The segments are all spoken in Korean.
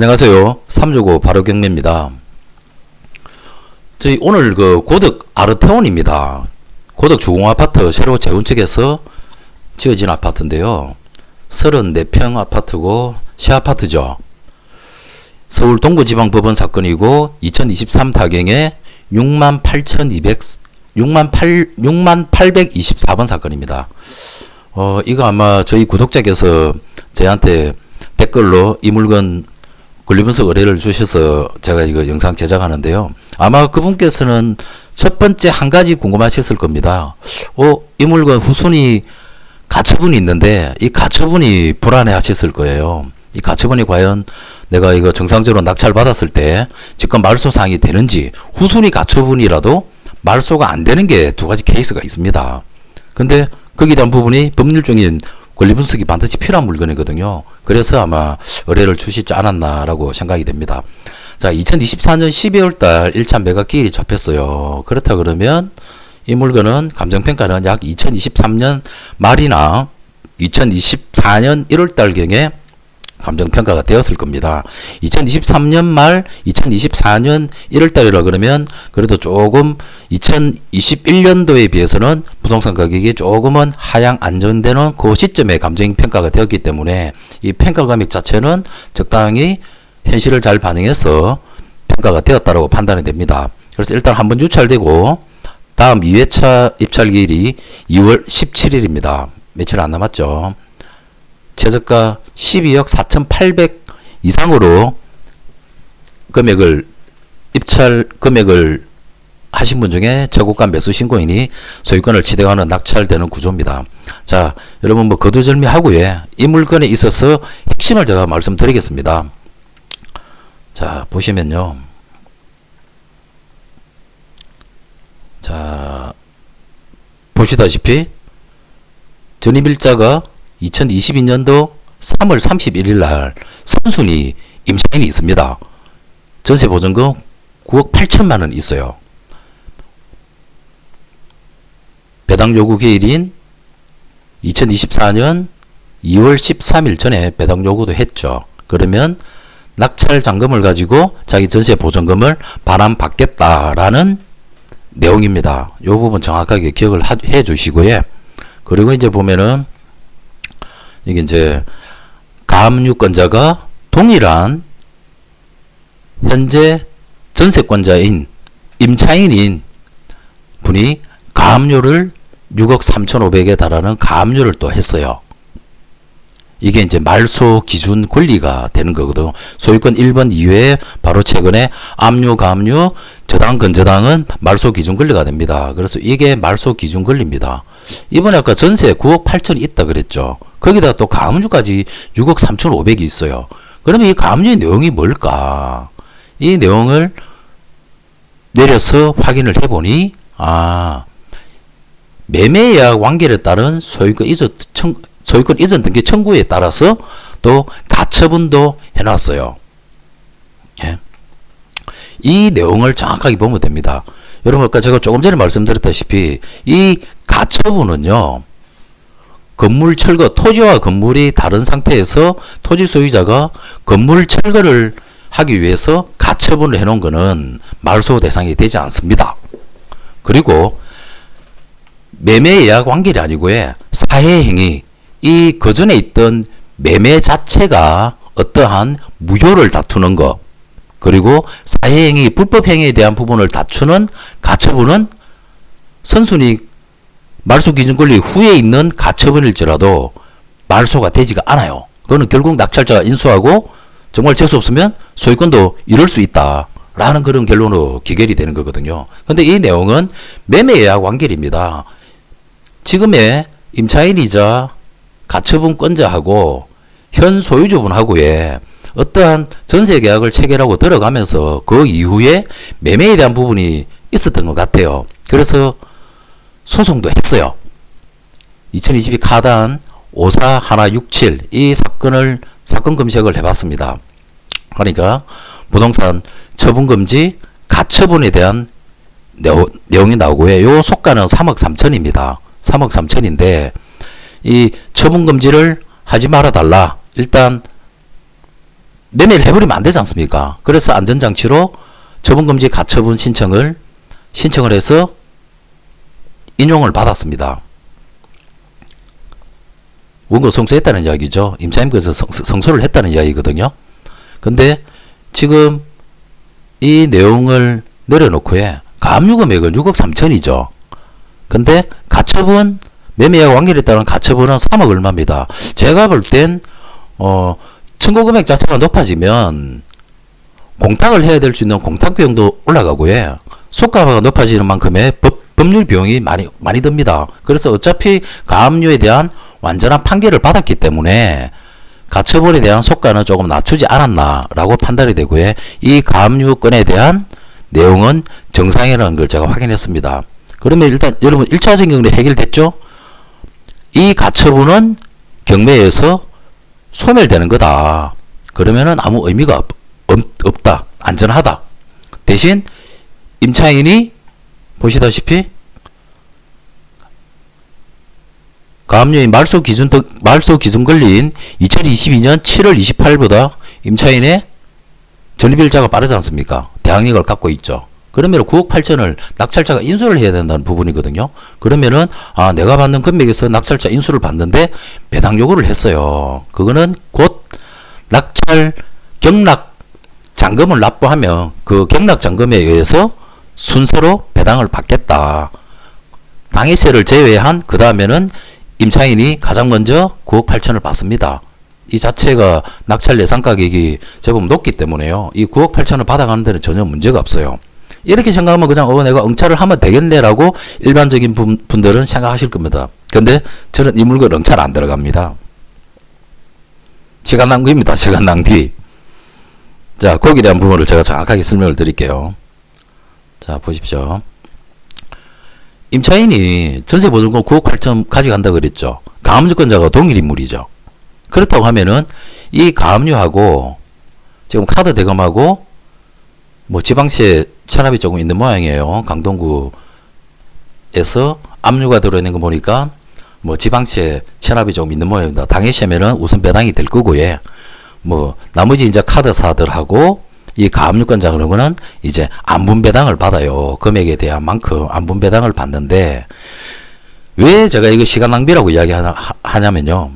안녕하세요. 삼주고 바로경매입니다. 저희 오늘 그 고덕 아르테온입니다. 고덕 주공아파트 새로 재건축해서 지어진 아파트인데요. 34평 아파트고 시아파트죠. 서울 동부지방법원 사건이고 2023 타경에 6만 8,200 6만 8 6만 824번 사건입니다. 어 이거 아마 저희 구독자께서 저희한테 댓글로 이 물건 권리분석 의뢰를 주셔서 제가 이거 영상 제작하는데요. 아마 그분께서는 첫 번째 한 가지 궁금하셨을 겁니다. 어, 이 물건 후순위 가처분이 있는데 이 가처분이 불안해 하셨을 거예요. 이 가처분이 과연 내가 이거 정상적으로 낙찰 받았을 때 지금 말소 사항이 되는지 후순위 가처분이라도 말소가 안 되는 게 두 가지 케이스가 있습니다. 근데 거기에 대한 부분이 법률적인 권리 분석이 반드시 필요한 물건이거든요. 그래서 아마 의뢰를 주시지 않았나라고 생각이 됩니다. 자, 2024년 12월 달 1차 매각 기일이 잡혔어요. 그렇다 그러면 이 물건은 감정평가는 약 2023년 말이나 2024년 1월 달경에 감정평가가 되었을 겁니다. 2023년 말 2024년 1월 달이라 그러면 그래도 조금 2021년도에 비해서는 부동산 가격이 조금은 하향 안정되는 그 시점에 감정평가가 되었기 때문에 이 평가 금액 자체는 적당히 현실을 잘 반영해서 평가가 되었다고 판단이 됩니다. 그래서 일단 한번 유찰되고 다음 2회차 입찰 기일이 2월 17일입니다. 며칠 안 남았죠. 최저가 12억 4,800 이상으로 금액을 입찰 금액을 하신 분 중에 저고가 매수 신고인이 소유권을 취득하는 낙찰되는 구조입니다. 자, 여러분 뭐 거두절미하고요. 이 물건에 있어서 핵심을 제가 말씀드리겠습니다. 자, 보시면요. 자, 보시다시피 전입일자가 2022년도 3월 31일 날 선순위 임차인이 있습니다. 전세 보증금 9억 8천만 원 있어요. 배당 요구 기일인 2024년 2월 13일 전에 배당 요구도 했죠. 그러면 낙찰 잔금을 가지고 자기 전세 보증금을 반환받겠다라는 내용입니다. 이 부분 정확하게 기억을 해 주시고요. 그리고 이제 보면은 이게 이제 가압류권자가 동일한 현재 전세권자인 임차인인 분이 가압류를 6억 3,500에 달하는 가압류를 또 했어요. 이게 이제 말소 기준 권리가 되는 거거든. 소유권 1번 이외에 바로 최근에 압류, 가압류, 저당, 근저당은 말소 기준 권리가 됩니다. 그래서 이게 말소 기준 권리입니다. 이번에 아까 전세 9억 8천이 있다 그랬죠. 거기다 또 가압류까지 6억 3천 5백이 있어요. 그러면 이 가압류의 내용이 뭘까? 이 내용을 내려서 확인을 해보니 아 매매 예약 완결에 따른 소유권 이전 청, 소유권 이전 등기 청구에 따라서 또 가처분도 해놨어요. 예. 이 내용을 정확하게 보면 됩니다. 여러분 아까 제가 조금 전에 말씀드렸다시피 이 가처분은요. 건물 철거, 토지와 건물이 다른 상태에서 토지 소유자가 건물 철거를 하기 위해서 가처분을 해놓은 것은 말소 대상이 되지 않습니다. 그리고 매매 예약 완결이 아니고요. 사회행위, 이 그전에 있던 매매 자체가 어떠한 무효를 다투는 것, 그리고 사회행위, 불법행위에 대한 부분을 다투는 가처분은 선순위 말소 기준 권리 후에 있는 가처분일지라도 말소가 되지가 않아요. 그거는 결국 낙찰자가 인수하고 정말 재수 없으면 소유권도 잃을 수 있다. 라는 그런 결론으로 기결이 되는 거거든요. 근데 이 내용은 매매 예약 완결입니다. 지금의 임차인이자 가처분권자하고 현 소유주분하고의 어떠한 전세 계약을 체결하고 들어가면서 그 이후에 매매에 대한 부분이 있었던 것 같아요. 그래서 소송도 했어요. 2022 카단 54하나67 이 사건을 사건 검색을 해봤습니다. 그러니까 부동산 처분 금지 가처분에 대한 내용, 이 나오고요. 요 속가는 3억 3천입니다. 3억 3천인데 이 처분 금지를 하지 말아 달라. 일단 매매를 해버리면 안 되지 않습니까? 그래서 안전장치로 처분 금지 가처분 신청을 신청을 해서 인용을 받았습니다. 원고 성소했다는 이야기죠. 임차인께서 성, 성소를 했다는 이야기거든요. 근데 지금 이 내용을 내려놓고에 가압류 금액은 6억 3천이죠. 근데 가처분 매매와 완결에 따른 가처분은 3억 얼마입니다. 제가 볼 땐 어, 청구 금액 자체가 높아지면 공탁을 해야 될 수 있는 공탁 비용도 올라가고요. 속가가 높아지는 만큼의 법, 법률 비용이 많이 많이 듭니다. 그래서 어차피 가압류에 대한 완전한 판결을 받았기 때문에 가처분에 대한 속가는 조금 낮추지 않았나라고 판단이 되고요. 이 가압류 건에 대한 내용은 정상이라는 걸 제가 확인했습니다. 그러면 일단 여러분 1차 정경이 해결됐죠? 이 가처분은 경매에서 소멸되는 거다. 그러면은 아무 의미가 없, 없, 다 안전하다. 대신 임차인이 보시다시피 가압류의 말소 기준 등- 말소 기준 걸린 2022년 7월 28일보다 임차인의 전입일자가 빠르지 않습니까? 대항력을 갖고 있죠. 그러면 9억 8천을 낙찰자가 인수를 해야 된다는 부분이거든요. 그러면은 아 내가 받는 금액에서 낙찰자 인수를 받는데 배당 요구를 했어요. 그거는 곧 낙찰 경락 잔금을 납부하면 그 경락 잔금에 의해서 순서로 배당을 받겠다. 당해세를 제외한 그 다음에는 임차인이 가장 먼저 9억 8천을 받습니다. 이 자체가 낙찰 예상 가격이 제법 높기 때문에요. 이 9억 8천을 받아가는 데는 전혀 문제가 없어요. 이렇게 생각하면 그냥 어 내가 응찰을 하면 되겠네라고 일반적인 분, 분들은 생각하실 겁니다. 근데 저는 이 물건 응찰 안 들어갑니다. 시간 낭비입니다. 시간 낭비. 자, 거기에 대한 부분을 제가 정확하게 설명을 드릴게요. 자, 보십시오. 임차인이 전세 보증금 9억 8천 가져간다 그랬죠. 가압류권자가 동일 인물이죠. 그렇다고 하면은 이 가압류하고 지금 카드 대금하고 뭐 지방세 체납이 조금 있는 모양이에요. 강동구에서 압류가 들어있는 거 보니까 뭐 지방세 체납이 조금 있는 모양입니다. 당해시면은 우선 배당이 될 거고요. 뭐 나머지 이제 카드사들하고 이 가압류권자 그러면은 이제 안분 배당을 받아요. 금액에 대한 만큼 안분 배당을 받는데 왜 제가 이거 시간 낭비라고 이야기하냐면요.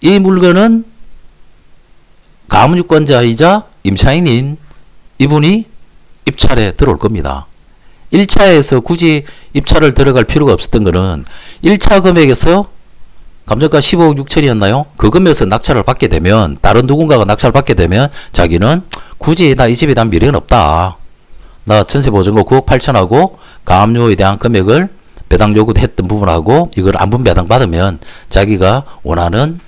이 물건은 가압류권자이자 임차인인 이분이 입찰에 들어올 겁니다. 1차에서 굳이 입찰을 들어갈 필요가 없었던 거는 1차 금액에서 감정가 15억 6천이었나요? 그 금액에서 낙찰을 받게 되면 다른 누군가가 낙찰을 받게 되면 자기는 굳이 나 이 집에 대한 미래는 없다. 나 전세 보증금 9억 8천하고 가압류에 대한 금액을 배당 요구했던 부분하고 이걸 안분 배당 받으면 자기가 원하는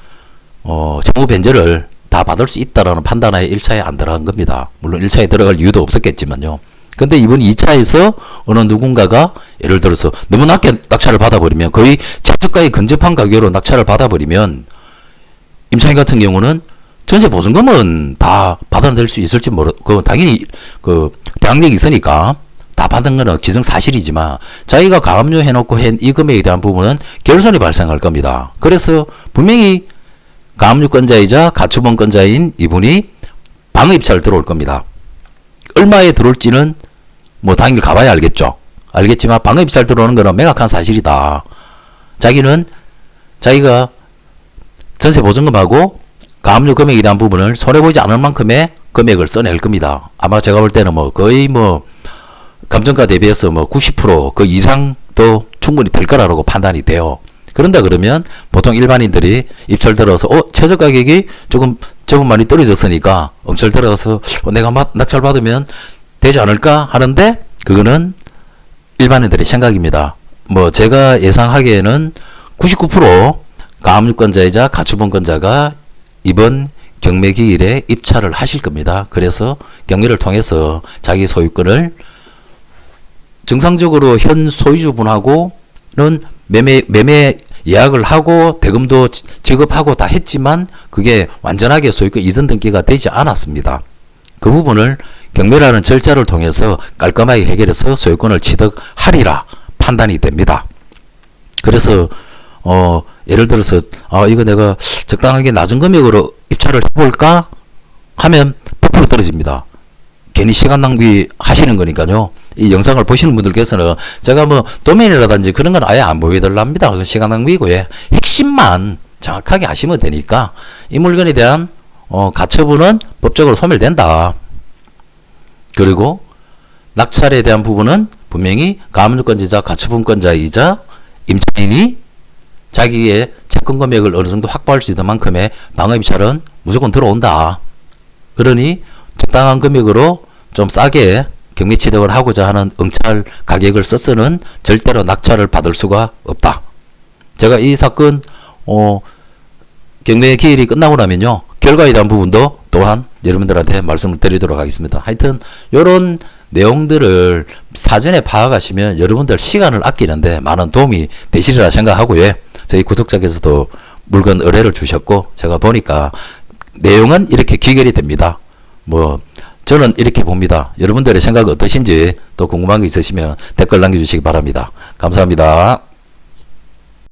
어, 채무 변제를 다 받을 수 있다라는 판단하에 1차에 안 들어간 겁니다. 물론 1차에 들어갈 이유도 없었겠지만요. 근데 이번 2차에서 어느 누군가가 예를 들어서 너무 낮게 낙찰을 받아버리면 거의 최저가의 근접한 가격으로 낙찰을 받아버리면 임차인 같은 경우는 전세 보증금은 다 받아낼 수 있을지 모르, 그 당연히 그 대항력이 있으니까 다 받은 거는 기승사실이지만 자기가 가압류 해놓고 한 이 금액에 대한 부분은 결손이 발생할 겁니다. 그래서 분명히 가압류권자이자 가처분권자인 이분이 방입찰 들어올 겁니다. 얼마에 들어올지는 뭐 당일 가봐야 알겠죠. 알겠지만 방입찰 들어오는 거는 명확한 사실이다. 자기는 자기가 전세 보증금하고 가압류 금액에 대한 부분을 손해보지 않을 만큼의 금액을 써낼 겁니다. 아마 제가 볼 때는 뭐 거의 뭐 감정가 대비해서 뭐 90%그 이상도 충분히 될 거라고 판단이 돼요. 그런다 그러면 보통 일반인들이 입찰 들어서 어 최저 가격이 조금 조금 많이 떨어졌으니까 엄철 들어가서 어, 내가 막 낙찰 받으면 되지 않을까 하는데 그거는 일반인들의 생각입니다. 뭐 제가 예상하기에는 99% 가압류권자이자 가처분권자가 이번 경매 기일에 입찰을 하실 겁니다. 그래서 경매를 통해서 자기 소유권을 정상적으로 현 소유주분하고는 매매 매매 예약을 하고 대금도 지- 지급하고 다 했지만 그게 완전하게 소유권 이전 등기가 되지 않았습니다. 그 부분을 경매라는 절차를 통해서 깔끔하게 해결해서 소유권을 취득하리라 판단이 됩니다. 그래서 어 예를 들어서 아 이거 내가 적당하게 낮은 금액으로 입찰을 해볼까 하면 100% 떨어집니다. 괜히 시간 낭비 하시는 거니까요. 이 영상을 보시는 분들께서는 제가 뭐 도면이라든지 그런 건 아예 안 보여달랍니다. 그 시간 낭비고요. 핵심만 정확하게 아시면 되니까 이 물건에 대한 어, 가처분은 법적으로 소멸된다. 그리고 낙찰에 대한 부분은 분명히 가압류권자이자 가처분권자이자 임차인이 자기의 채권 금액을 어느 정도 확보할 수 있는 만큼의 방어입찰은 무조건 들어온다. 그러니 적당한 금액으로 좀 싸게 경매 취득을 하고자 하는 응찰 가격을 써서는 절대로 낙찰을 받을 수가 없다. 제가 이 사건 어, 경매 기일이 끝나고 나면요 결과에 대한 부분도 또한 여러분들한테 말씀을 드리도록 하겠습니다. 하여튼 요런 내용들을 사전에 파악하시면 여러분들 시간을 아끼는데 많은 도움이 되시리라 생각하고요. 저희 구독자께서도 물건 의뢰를 주셨고 제가 보니까 내용은 이렇게 귀결이 됩니다. 뭐 저는 이렇게 봅니다. 여러분들의 생각은 어떠신지 또 궁금한 게 있으시면 댓글 남겨주시기 바랍니다. 감사합니다.